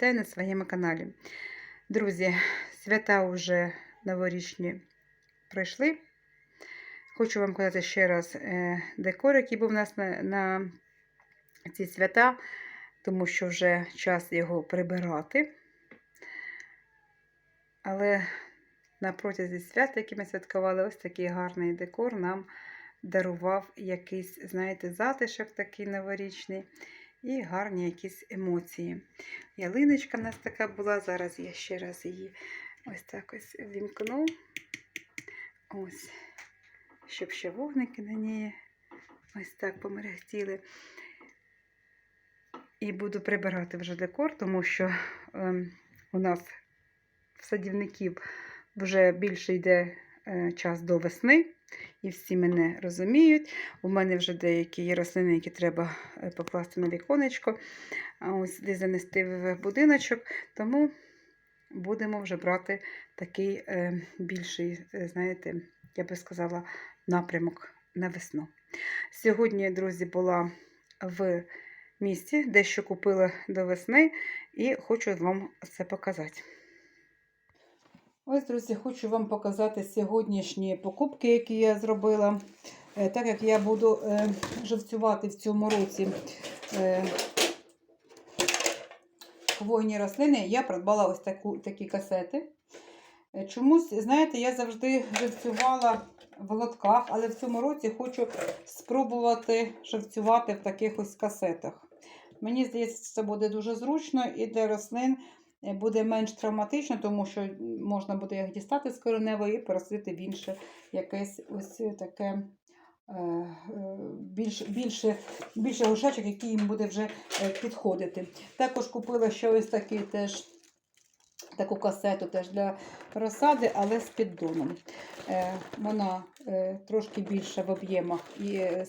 Вітаю на своєму каналі. Друзі, свята вже новорічні пройшли. Хочу вам показати ще раз е, декор, який був у нас на, на ці свята, тому що вже час його прибирати. Але на протязі свят, які ми святкували, ось такий гарний декор нам дарував якийсь, знаєте, затишок такий новорічний і гарні якісь емоції. Ялиночка в нас така була, зараз я ще раз її ось так ось вімкну. Ось, щоб ще вогники на ній ось так померехтіли. І буду прибирати вже декор, тому що ем, у нас в садівників вже більше йде е, час до весни, і всі мене розуміють. У мене вже деякі є рослини, які треба е, покласти на віконечко, ось десь занести в будиночок. Тому будемо вже брати такий е, більший, е, знаєте, я би сказала, напрямок на весну. Сьогодні, друзі, була в місті, дещо купила до весни, і хочу вам це показати. Ось, друзі, хочу вам показати сьогоднішні покупки, які я зробила. Е, Так як я буду е, живцювати в цьому році е, хвойні рослини, я придбала ось таку, такі касети. Чомусь, знаєте, я завжди живцювала в лотках, але в цьому році хочу спробувати живцювати в таких ось касетах. Мені здається, це буде дуже зручно і для рослин буде менш травматично, тому що можна буде їх дістати з кореневої і пересадити в інше якесь ось таке е, е, більше, більше горшечок, який їм буде вже е, підходити. Також купила ще ось такий теж. Таку касету теж для розсади, але з піддоном. Е, вона е, трошки більша в об'ємах і е,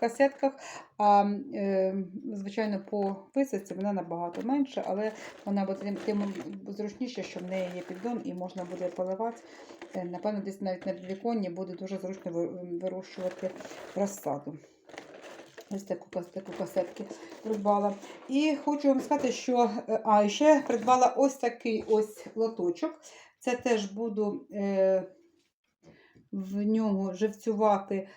касетках, а е, звичайно по висадці вона набагато менша, але вона буде тим, зручніше, що в неї є піддон і можна буде поливати. Е, напевно, десь навіть на підвіконні буде дуже зручно вирощувати розсаду. Ось таку, таку касетки придбала. І хочу вам сказати, що е, а, ще придбала ось такий ось лоточок. Це теж буду е, в нього живцювати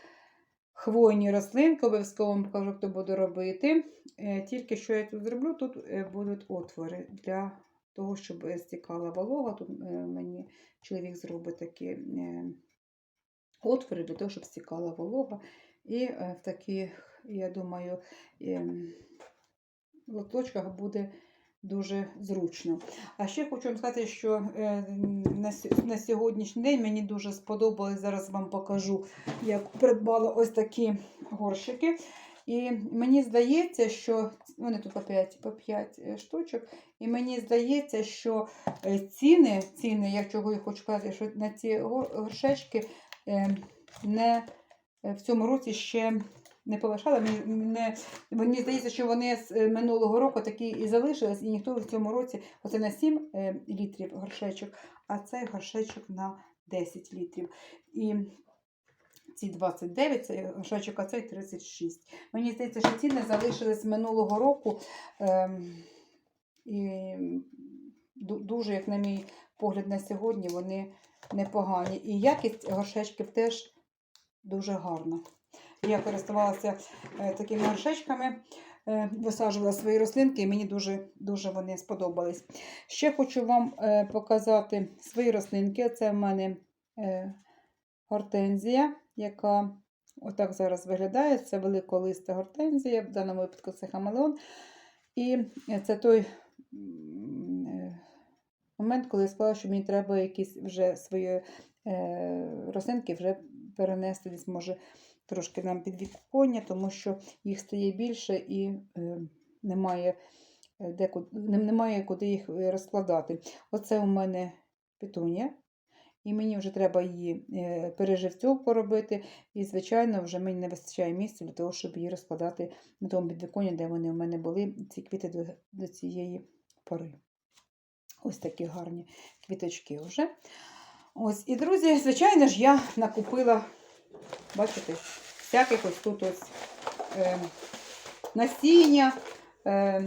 хвойні рослинки. Обов'язково вам покажу, хто буду робити. Е, тільки що я тут зроблю, тут е, будуть отвори для того, щоб стікала волога. Тут е, мені чоловік зробить такі отвори для того, щоб стікала волога. І в таких, я думаю, ем, лоточках буде дуже зручно. А ще хочу вам сказати, що е, на, сьогоднішній день мені дуже сподобалось, зараз вам покажу, як придбала ось такі горщики. І мені здається, що вони тут по 5, по 5 штучок. І мені здається, що е, ціни, ціни, я чого я хочу сказати, що на ці горшечки е, не е, в цьому році ще не повишали. Мені, не, мені здається, що вони з е, минулого року такі і залишились, і ніхто в цьому році, оце на 7 е, літрів горшечок, а цей горшечок на 10 літрів. І ці 29, цей горшечок, а цей 36. Мені здається, що ціни залишились минулого року. Ем, і дуже, як на мій погляд, на сьогодні, вони непогані. І якість горшечків теж дуже гарна. Я користувалася е, такими горшечками, е, висаджувала свої рослинки, і мені дуже, дуже вони сподобались. Ще хочу вам е, показати свої рослинки. Це в мене гортензія, яка отак зараз виглядає. Це великолиста гортензія, в даному випадку це хамелеон. І це той момент, коли я сказала, що мені треба якісь вже свої рослинки вже перенести десь, може, трошки нам під віконня, тому що їх стає більше і е, немає, е, де, немає куди їх е, розкладати. Оце у мене петунія. І мені вже треба її е, переживцьовку робити. І, звичайно, вже мені не вистачає місця для того, щоб її розкладати на тому підвіконні, де вони у мене були, ці квіти до, до цієї пори. Ось такі гарні квіточки вже. Ось, і, друзі, звичайно ж, я накупила, бачите, всяких ось тут ось е, насіння, е,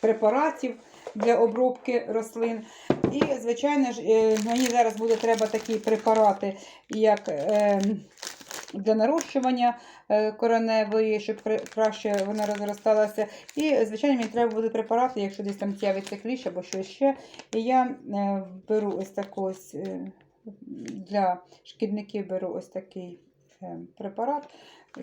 препаратів. для обробки рослин. І, звичайно ж, е, мені зараз буде треба такі препарати, як е, для нарощування е, кореневої, щоб краще вона розросталася. І, звичайно, мені треба буде препарати, якщо десь там з'явиться кліщ або щось ще. І я е, беру ось ось е, для шкідників беру ось такий препарат.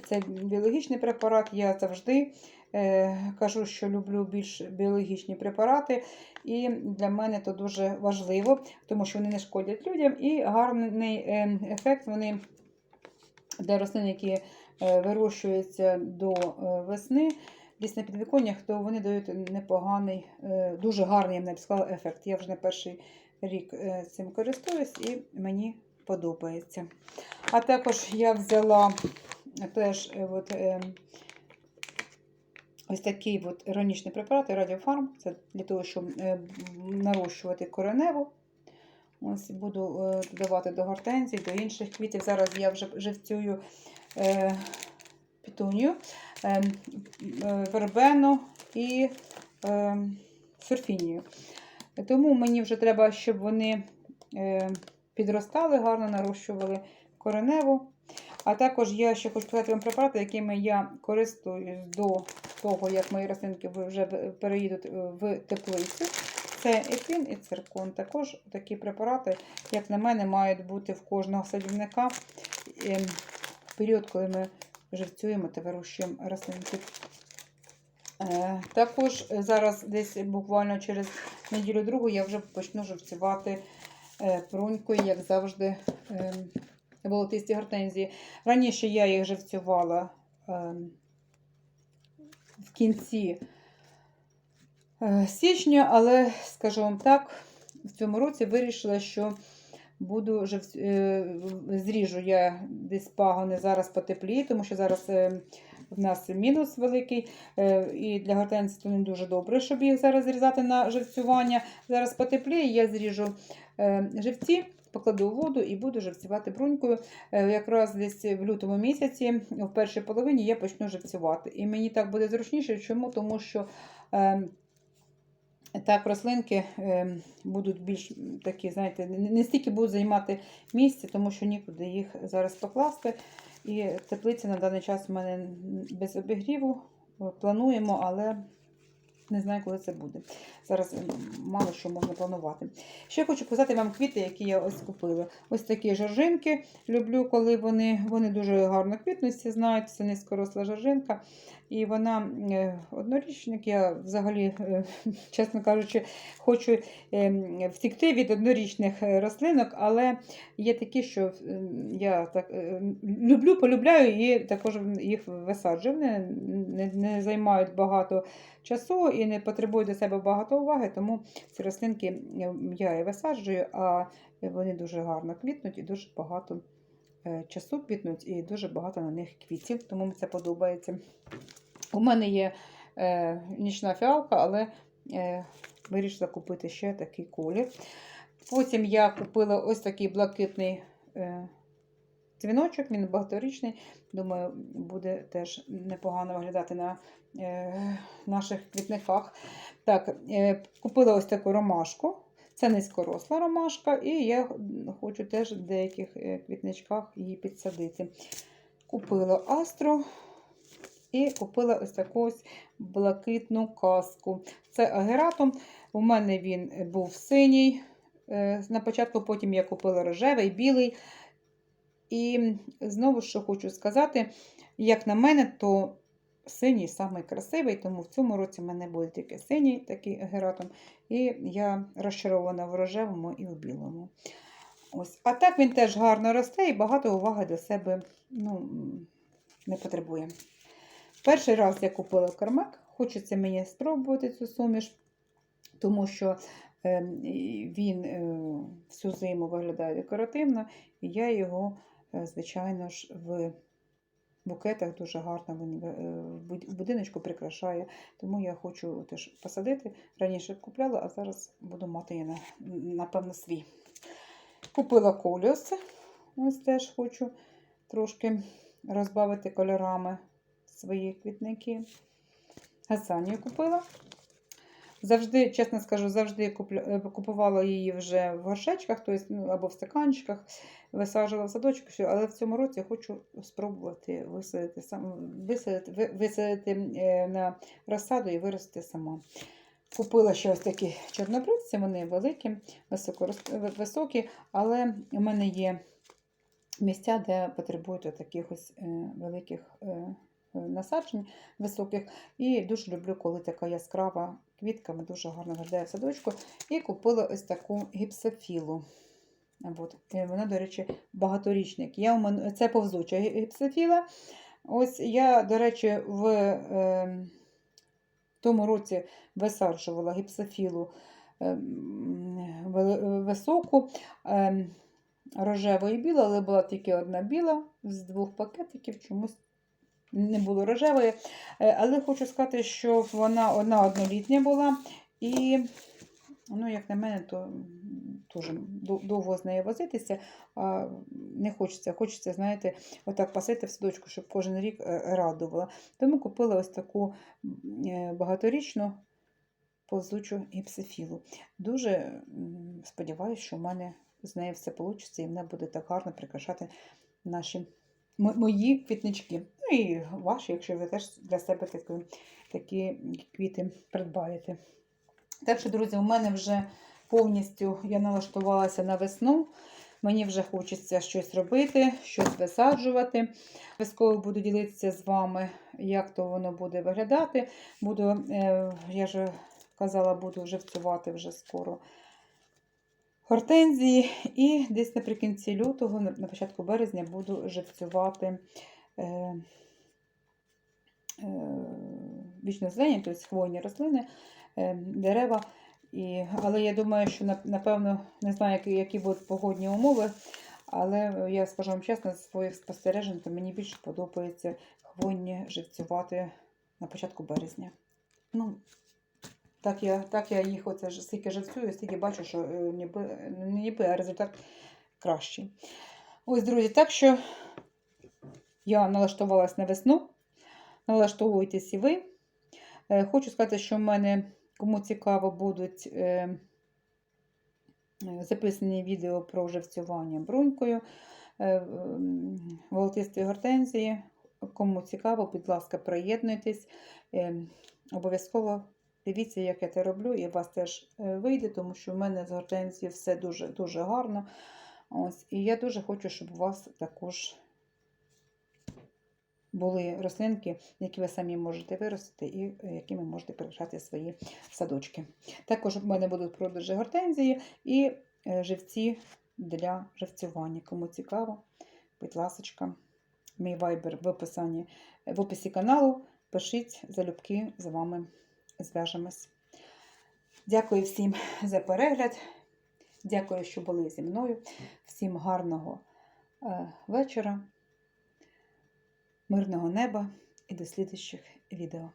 Це біологічний препарат. Я завжди е, кажу, що люблю більш біологічні препарати. І для мене це дуже важливо, тому що вони не шкодять людям і гарний е, ефект вони для рослин, які е, вирощуються до е, весни. Десь на підвіконнях, то вони дають непоганий, е, дуже гарний, я б сказала, ефект. Я вже не перший рік е, цим користуюсь і мені подобається. А також я взяла теж е, от, е, ось такий от іронічний препарат Радіофарм. Це для того, щоб е, нарощувати кореневу. Ось буду додавати до гортензій, до інших квітів. Зараз я вже живцюю пітунію, вербену і сурфінію. Тому мені вже треба, щоб вони підростали, гарно нарощували кореневу. А також я ще хочу сказати вам препарати, якими я користуюсь до того, як мої рослинки вже переїдуть в теплицю. Це ефін і циркон. Також такі препарати, як на мене, мають бути в кожного садівника ем, в період, коли ми живцюємо та вирощуємо рослинки. Е, Також зараз десь буквально через неділю-другу я вже почну живцювати е, брунькою, як завжди, волотисті гортензії. Раніше я їх живцювала ем, в кінці е, січня, але, скажу вам так, в цьому році вирішила, що буду живць... е, зріжу я десь пагони зараз потепліє, тому що зараз е, в нас мінус великий, і для гортензії це не дуже добре, щоб їх зараз зрізати на живцювання. Зараз потепліє, я зріжу живці. Покладу у воду і буду живцювати брунькою. Е, Якраз десь в лютому місяці, в першій половині, я почну живцювати. І мені так буде зручніше. Чому? Тому що е, так рослинки е, будуть більш такі, знаєте, не стільки будуть займати місце, тому що нікуди їх зараз покласти. І теплиця на даний час в мене без обігріву. Плануємо, але не знаю, коли це буде. Зараз мало що можна планувати. Ще хочу показати вам квіти, які я ось купила. Ось такі жоржинки. Люблю, коли вони вони дуже гарно квітнуть, всі знають, це низькоросла жоржинка. І вона е, однорічник. Я взагалі, е, чесно кажучи, хочу е, втікти від однорічних рослинок, але є такі, що я так люблю, полюбляю і також їх висаджую. Вони не, не займають багато часу і не потребують до себе багато уваги, тому ці рослинки я і висаджую, а вони дуже гарно квітнуть і дуже багато часу квітнуть, і дуже багато на них квітів, тому мені це подобається. У мене є е, нічна фіалка, але е, вирішила купити ще такий колір. Потім я купила ось такий блакитний е, дзвіночок, він багаторічний. Думаю, буде теж непогано виглядати на е, наших квітниках. Так, е, Купила ось таку ромашку. Це низькоросла ромашка, і я хочу теж в деяких е, квітничках її підсадити. Купила астру і купила ось таку ось блакитну каску. Це агератум. У мене він був синій. е, На початку потім я купила рожевий, білий. І знову що хочу сказати, як на мене, то синій самий красивий, тому в цьому році в мене буде тільки синій такий гератом. І я розчарована в рожевому і в білому. Ось. А так він теж гарно росте і багато уваги до себе ну, не потребує. Перший раз я купила кармак, хочеться мені спробувати цю суміш, тому що е, він е, всю зиму виглядає декоративно, і я його, е, звичайно ж, в букетах дуже гарно він е, в будиночку прикрашає. Тому я хочу теж посадити. Раніше купляла, а зараз буду мати на- напевно, свій. Купила коліус. Ось теж хочу трошки розбавити кольорами свої квітники. Гасанію купила. Завжди, чесно скажу, завжди е, купувала її вже в горшечках, тобто, або в стаканчиках, висаджувала в садочку, все. але в цьому році хочу спробувати висадити, висадити, висадити е, на розсаду і вирости сама. Купила ще ось такі чорнобривці, вони великі, високо... високі, але у мене є місця, де потребують таких ось е, великих е, е, насаджень високих. І дуже люблю, коли така яскрава квітка, дуже гарно виглядає в садочку. І купила ось таку гіпсофілу. От. Е, Вона, до речі, багаторічник. Я у мене, це повзуча гі- гіпсофіла. Ось я, до речі, в е, тому році висаджувала гіпсофілу е, високу. Е, рожева і біла, але була тільки одна біла з двох пакетиків, чомусь не було рожевої. Е, Але хочу сказати, що вона одна однолітня була. І, ну, як на мене, то дуже довго з нею возитися. А не хочеться. Хочеться, знаєте, отак пасити в садочку, щоб кожен рік е, радувала. Тому купила ось таку е, багаторічну повзучу гіпсофілу. Дуже сподіваюся, що в мене з нею все вийде, і вона буде так гарно прикрашати наші мо- мої квітнички. Ну і ваші, якщо ви теж для себе такі, такі квіти придбаєте. Так що, друзі, у мене вже повністю я налаштувалася на весну. Мені вже хочеться щось робити, щось висаджувати. Обов'язково буду ділитися з вами, як то воно буде виглядати. Буду, е, я вже казала, буду живцювати вже скоро гортензії. І десь наприкінці лютого, на початку березня, буду живцювати вічно зелені, тобто хвойні рослини, е, дерева. І, але я думаю, що напевно не знаю, які, які будуть погодні умови. Але я скажу вам чесно, з своїх спостережень, то мені більше подобається хвойні живцювати на початку березня. Ну, так я, так я їх оце стільки живцюю, стільки бачу, що е, ніби, ніби, а результат кращий. Ось, друзі, так що я налаштувалась на весну. Налаштовуйтесь і ви. Е, Хочу сказати, що в мене, кому цікаво, будуть е, е, записані відео про живцювання брунькою, волотистої гортензії. Кому цікаво, будь ласка, приєднуйтесь. Обов'язково дивіться, як я це роблю, і у вас теж вийде, тому що в мене з гортензією все дуже, дуже гарно. Ось, і я дуже хочу, щоб у вас також були рослинки, які ви самі можете виростити і е, якими можете прикрашати свої садочки. Також в мене будуть продажі гортензії і е, живці для живцювання. Кому цікаво, будь ласочка, мій вайбер в описанні в описі каналу. Пишіть залюбки з вами зв'яжемось. Дякую всім за перегляд. Дякую, що були зі мною. Всім гарного е, вечора, мирного неба і до слідуючих відео.